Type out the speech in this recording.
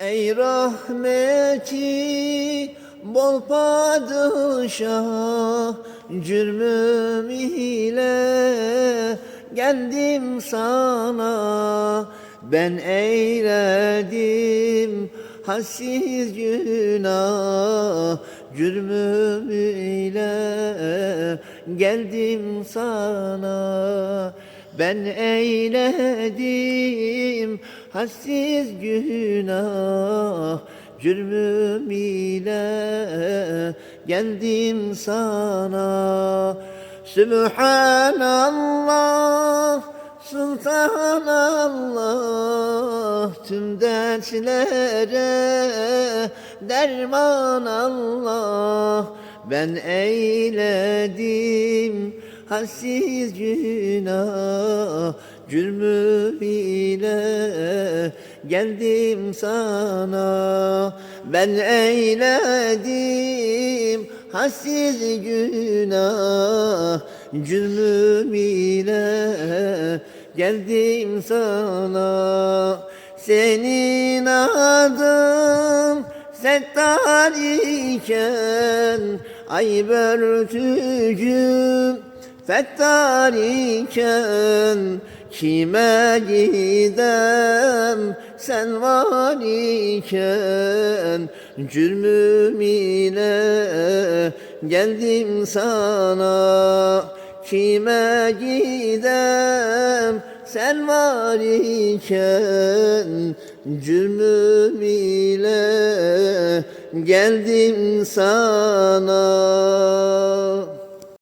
Ey rahmeti bol padişah Cürmüm ile geldim sana. Ben eyledim hassiz günah Cürmüm ile geldim sana. Ben eyledim hassiz günah Cürmüm ile geldim sana. Sübhanallah Sultanallah Tüm dertlere derman Allah Ben eyledim hassiz günah Cürmüm ile geldim sana. Ben eyledim hassiz günah Cürmüm ile geldim sana. Senin adın Settar iken Ay börtücüm Fettar iken Kime gidem sen var iken Cürmüm ile geldim sana. Kime gidem sen var iken Cürmüm ile geldim sana